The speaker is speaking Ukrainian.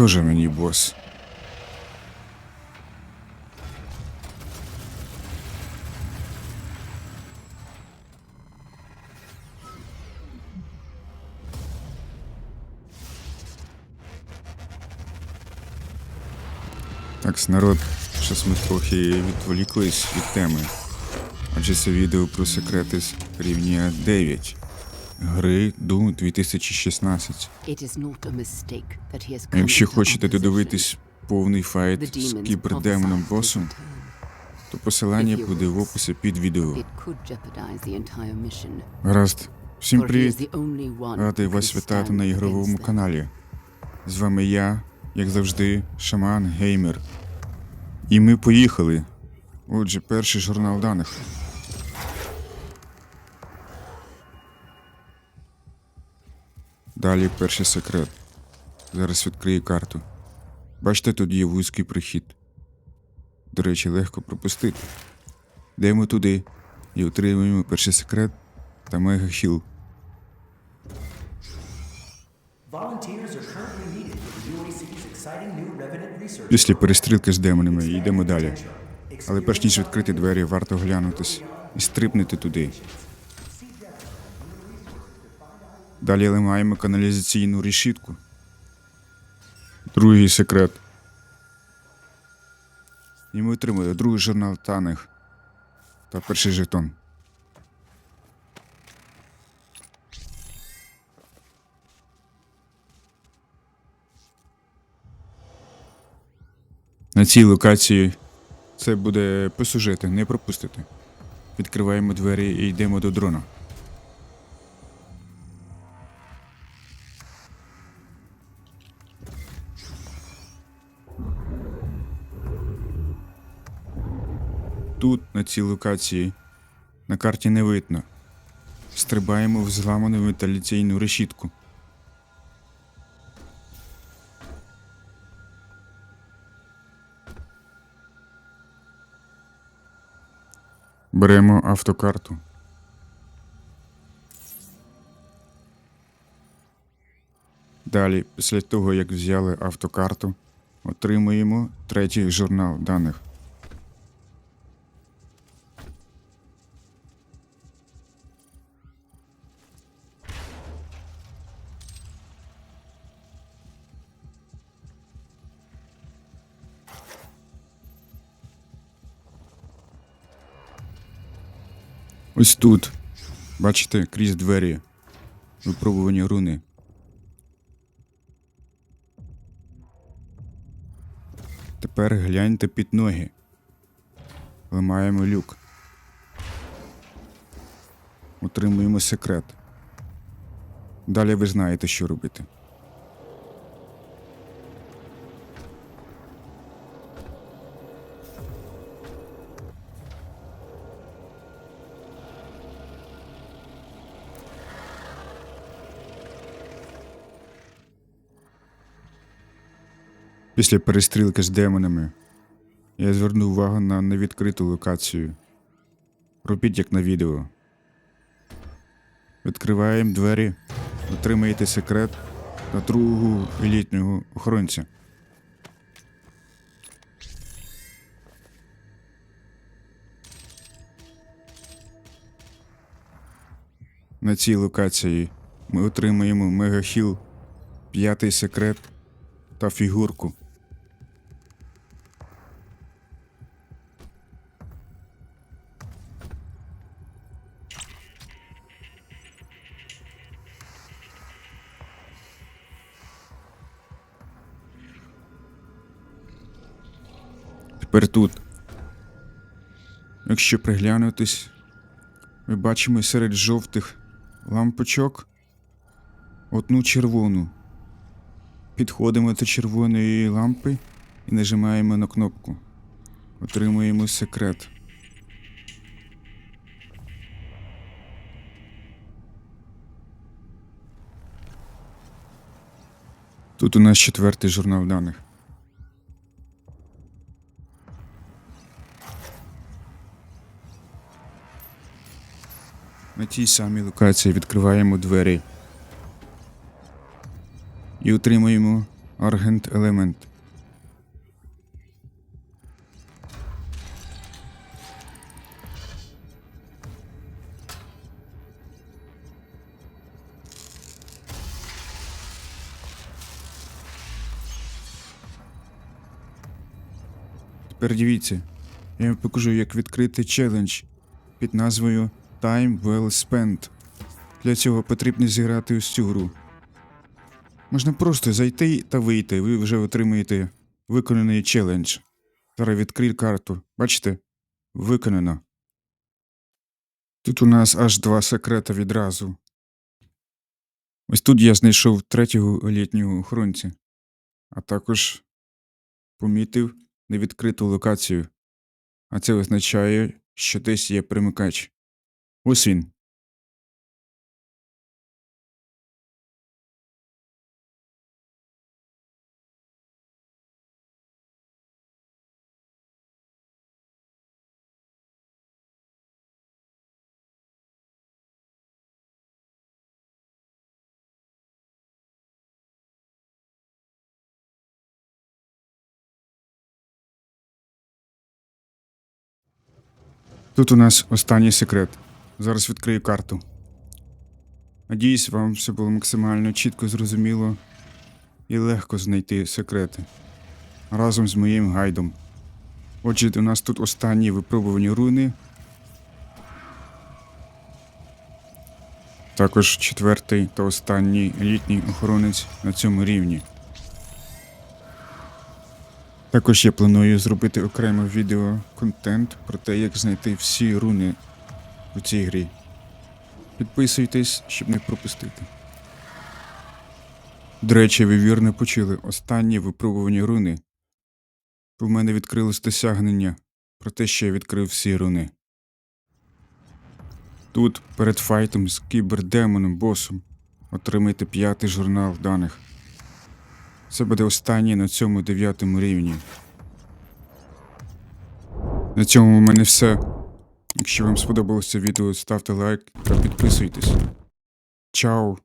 теж мені бос. Так, народ, щось ми трохи відволіклись від теми. Адже це відео про секрети з рівня 9 гри Doom 2016. It is not a mistake that he has А come Якщо хочете додивитись повний файт з кібердемоном босом, то посилання буде в описі під відео. Гаразд. Всім привіт. Радий вас вітати на ігровому каналі. З вами я, як завжди, Шаман Геймер. І ми поїхали. Отже, перший журнал даних. Далі перший секрет. Зараз відкрию карту. Бачите, тут є вузький прихід. До речі, легко пропустити. Йдемо туди і отримуємо перший секрет та Revenant research. Після перестрілки з демонами йдемо далі. Але перш ніж відкрити двері, варто глянутись і стрибнути туди. Далі ламаємо каналізаційну решітку. Другий секрет. І ми отримали другий журнал даних та перший жетон. На цій локації це буде по сюжету, не пропустити. Відкриваємо двері і йдемо до дрона. Тут, на цій локації, на карті не видно. Стрибаємо в зламану вентиляційну решітку. Беремо автокарту. Далі, після того, як взяли автокарту, отримуємо третій журнал даних. Ось тут. Бачите, крізь двері. Випробувані руни. Тепер гляньте під ноги. Ламаємо люк. Отримуємо секрет. Далі ви знаєте, що робити. Після перестрілки з демонами я звернув увагу на невідкриту локацію. Робіть як на відео. Відкриваємо двері, отримаєте секрет на другого елітнього охоронця. На цій локації ми отримаємо мегахіл, п'ятий секрет та фігурку. Тепер тут. Якщо приглянутись, ми бачимо серед жовтих лампочок одну червону. Підходимо до червоної лампи і нажимаємо на кнопку. Отримуємо секрет. Тут у нас четвертий журнал даних. На тій самій локації відкриваємо двері і отримуємо Аргент елемент. Тепер дивіться, я вам покажу, як відкрити челендж під назвою Time Well Spent. Для цього потрібно зіграти ось цю гру. Можна просто зайти та вийти, ви вже отримаєте виконаний челендж. Зараз відкрию карту. Бачите? Виконано. Тут у нас аж два секрети відразу. Ось тут я знайшов третього літнього охоронця, а також помітив невідкриту локацію. А це означає, що десь є примикач. Ось він. Тут у нас останній секрет. Зараз відкрию карту. Надіюсь, вам все було максимально чітко зрозуміло і легко знайти секрети разом з моїм гайдом. Отже, у нас тут останні випробувані руни. Також четвертий та останній літній охоронець на цьому рівні. Також я планую зробити окремо відео контент про те, як знайти всі руни у цій грі. Підписуйтесь, щоб не пропустити. До речі, ви вірно почули останні випробувані руни. У мене відкрилось досягнення про те, що я відкрив всі руни. Тут перед файтом з кібердемоном босом отримайте п'ятий журнал даних. Це буде останнє на цьому дев'ятому рівні. На цьому у мене все. Якщо вам сподобалося відео, ставте лайк та підписуйтесь. Чао!